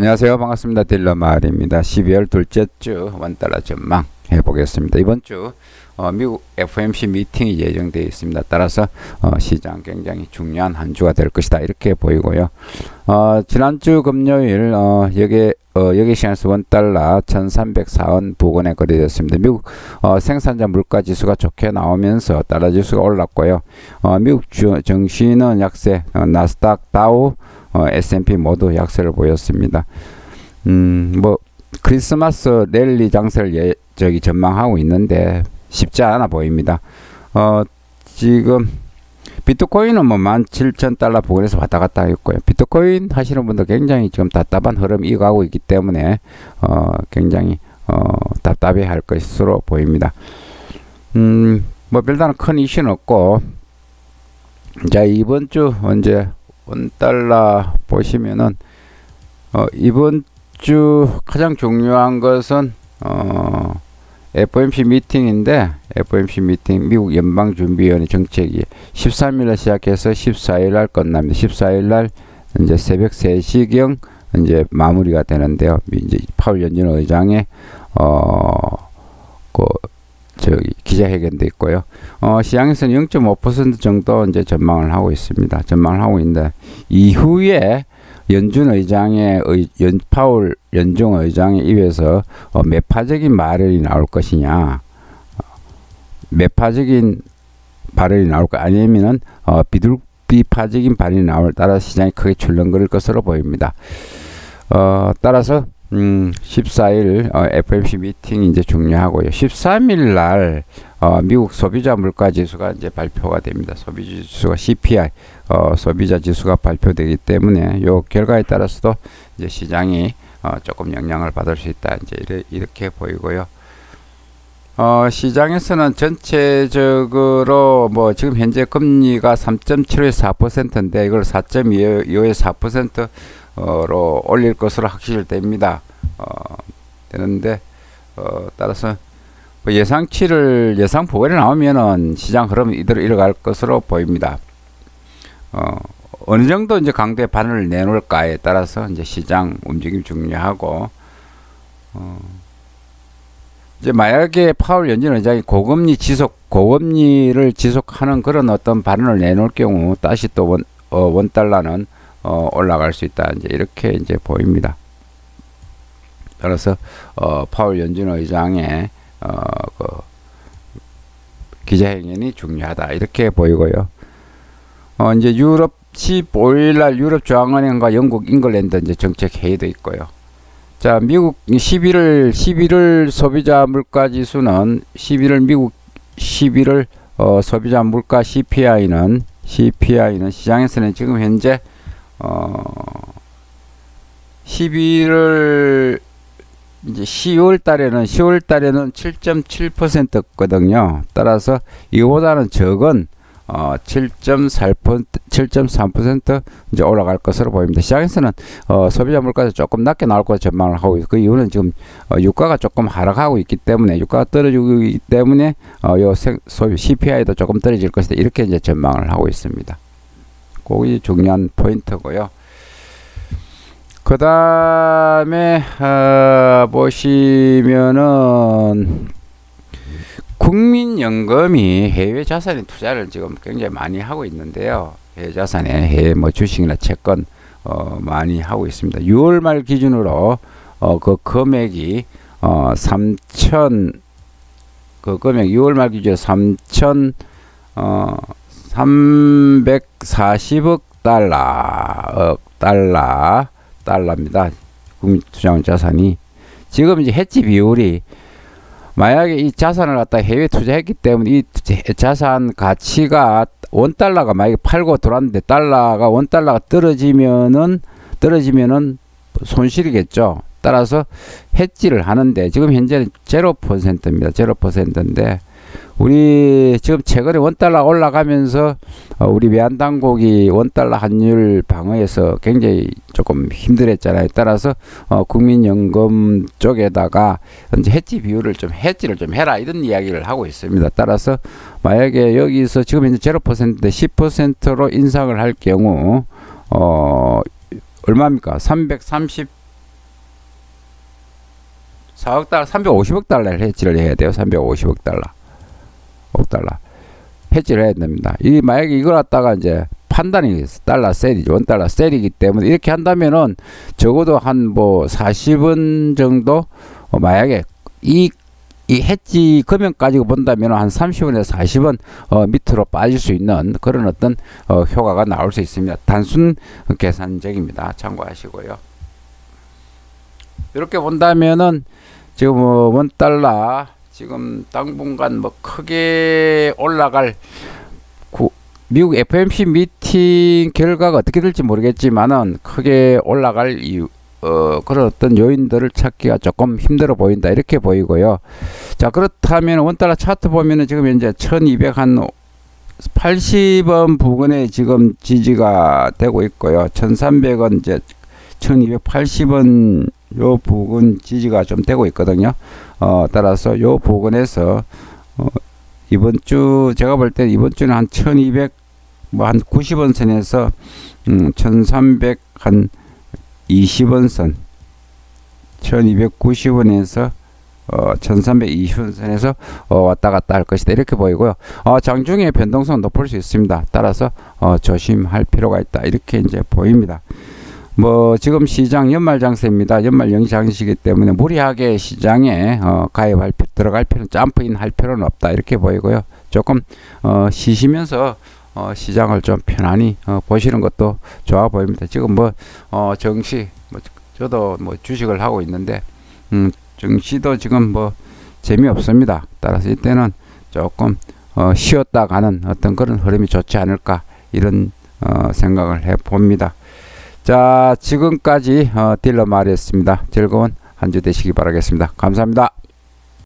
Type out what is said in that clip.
안녕하세요. 반갑습니다. 딜러 마을입니다. 12월 둘째 주 원달러 전망 해보겠습니다. 이번 주 어, 미국 FOMC 미팅이 예정되어 있습니다. 따라서 어, 시장 굉장히 중요한 한 주가 될 것이다 이렇게 보이고요. 어, 지난주 금요일 어, 여기 어, 여기 시간에서 원 달러 1304원 부근에 거래됐습니다. 미국 어, 생산자 물가 지수가 좋게 나오면서 달러 지수가 올랐고요. 어, 미국 주, 정시는 약세, 어, 나스닥, 다우, 어, S&P 모두 약세를 보였습니다. 음, 뭐 크리스마스 랠리 장세를 예, 저기 전망하고 있는데 쉽지 않아 보입니다. 어, 지금 비트코인은 뭐 17,000달러 부근에서 왔다 갔다 했고요. 비트코인 하시는 분들 굉장히 지금 답답한 흐름 이어가고 있기 때문에 어, 굉장히 어, 답답해 할 것으로 보입니다. 음, 뭐 별다른 큰 이슈는 없고 자, 이번 주 언제 원달러 보시면은 어, 이번 주 가장 중요한 것은 어, FOMC 미팅인데 FOMC 미팅 미국 연방준비위원회 정책이 13일날 시작해서 14일날 끝납니다. 14일날 이제 새벽 3시경 이제 마무리가 되는데요. 이제 파월 연준 의장의 저 기 기자회견도 있고요. 어, 시장에서는 0.5% 정도 이제 전망을 하고 있습니다. 전망을 하고 있는데 이후에 연준 의장의 의, 연 파울 연중 의장의 입에서 어, 매파적인 말이 나올 것이냐, 어, 매파적인 발언이 나올 거 아니면은 어, 비둘비파적인 발언이 나올 따라 시장이 크게 출렁거릴 것으로 보입니다. 어, 따라서 음, 14일 어, FOMC 미팅이 이제 중요하고요. 13일 날 어, 미국 소비자 물가 지수가 이제 발표가 됩니다. 소비자 지수가 CPI 어, 소비자 지수가 발표되기 때문에 요 결과에 따라서도 이제 시장이 어, 조금 영향을 받을 수 있다. 이제 이렇게 보이고요. 어, 시장에서는 전체적으로 뭐 지금 현재 금리가 3.75에서 4%인데 이걸 4.25에서 4%어 로 올릴 것으로 확실됩니다. 어, 되는데 어, 따라서 뭐 예상치를 예상 보고에 나오면은 시장 흐름 이대로 이어갈 것으로 보입니다. 어, 어느 정도 이제 강도의 반응을 내놓을까에 따라서 이제 시장 움직임 중요하고 어, 이제 만약에 파월 연준 의장이 고금리 지속 고금리를 지속하는 그런 어떤 반응을 내놓을 경우 다시 또 원, 어, 원 달러는 어, 올라갈 수 있다. 이제 이렇게 이제 보입니다. 따라서 어, 파월 연준 의장의 어, 그 기자회견이 중요하다. 이렇게 보이고요. 어, 이제 유럽 15일 날 유럽 중앙은행과 영국 잉글랜드 이제 정책 회의도 있고요. 자, 미국 11월 11월 소비자 물가 지수는 11월 미국 11월 어, 소비자 물가 CPI는 CPI는 시장에서는 지금 현재 어 11월 이제 10월 달에는 10월 달에는 7.7%거든요. 따라서 이거보다는 적은 어 7.4% 7.3% 이제 올라갈 것으로 보입니다. 시장에서는 어 소비자 물가가 조금 낮게 나올 것으로 전망을 하고 있고 그 이유는 지금 어 유가가 조금 하락하고 있기 때문에 유가가 떨어지고 있기 때문에 어요 소비 CPI도 조금 떨어질 것이다. 이렇게 이제 전망을 하고 있습니다. 그게 중요한 포인트고요. 그 다음에 어, 보시면은 국민연금이 해외 자산에 투자를 지금 굉장히 많이 하고 있는데요. 해외 자산에 해외 뭐 주식이나 채권 어, 많이 하고 있습니다. 6월 말 기준으로 어, 그 금액이 어, 3천 그 금액 6월 말 기준 3천 어 340억 달러, 억 달러, 달러입니다. 국민 투자원 자산이. 지금 이제 해지 비율이 만약에 이 자산을 갖다 해외 투자했기 때문에 이 자산 가치가 원 달러가 만약에 팔고 들어왔는데 달러가 원 달러가 떨어지면은 떨어지면은 손실이겠죠. 따라서 해지를 하는데 지금 현재는 제로 퍼센트입니다. 제로 퍼센트인데 우리 지금 최근에 원달러 올라가면서 어, 우리 외환당국이 원달러 환율 방어에서 굉장히 조금 힘들었잖아요. 따라서 어, 국민연금 쪽에다가 현재 해지 비율을 좀 해지를 좀 해라 이런 이야기를 하고 있습니다. 따라서 만약에 여기서 지금 제로 퍼센트인데 10%로 인상을 할 경우 어 얼마입니까? 330 4억 달러, 350억 달러를 해지를 해야 돼요. 350억 달러. 5억 달러. 해지를 해야 됩니다. 이 만약에 이걸 갖다가 이제 판단이 달러 셀이죠. 원 달러 셀이기 때문에 이렇게 한다면은 적어도 한 뭐 40원 정도 어, 만약에 이, 이 해지 금액 가지고 본다면 한 30원에서 40원 어, 밑으로 빠질 수 있는 그런 어떤 어, 효과가 나올 수 있습니다. 단순 계산적입니다. 참고하시고요. 이렇게 본다면은 지금 뭐원 달러 지금 당분간 뭐 크게 올라갈 구, 미국 FMC 미팅 결과가 어떻게 될지 모르겠지만은 크게 올라갈 이유 어, 그런 어떤 요인들을 찾기가 조금 힘들어 보인다 이렇게 보이고요. 자 그렇다면 원달러 차트 보면은 지금 현재 1200 한 80원 부근에 지금 지지가 되고 있고요. 1300원 이제 1280원 요 부근 지지가 좀 되고 있거든요. 어, 따라서 요 부근에서 어, 이번 주 제가 볼 때 이번 주는 한 1200 뭐 한 90원 선에서 음, 1300 한 20원 선 1290원에서 어, 1320원 선에서 어, 왔다 갔다 할 것이다 이렇게 보이고요. 어, 장중에 변동성 높을 수 있습니다. 따라서 어, 조심할 필요가 있다 이렇게 이제 보입니다. 뭐 지금 시장 연말 장세입니다. 연말 영장시기 때문에 무리하게 시장에 어, 가입할 피, 들어갈 필요 점프인 할 필요는 없다 이렇게 보이고요. 조금 어, 쉬시면서 어, 시장을 좀 편안히 어, 보시는 것도 좋아 보입니다. 지금 뭐 어, 정시 뭐 저도 뭐 주식을 하고 있는데 음, 정시도 지금 뭐 재미없습니다. 따라서 이때는 조금 어, 쉬었다 가는 어떤 그런 흐름이 좋지 않을까 이런 어, 생각을 해 봅니다. 자, 지금까지 어, 딜러 말이었습니다. 즐거운 한 주 되시기 바라겠습니다. 감사합니다.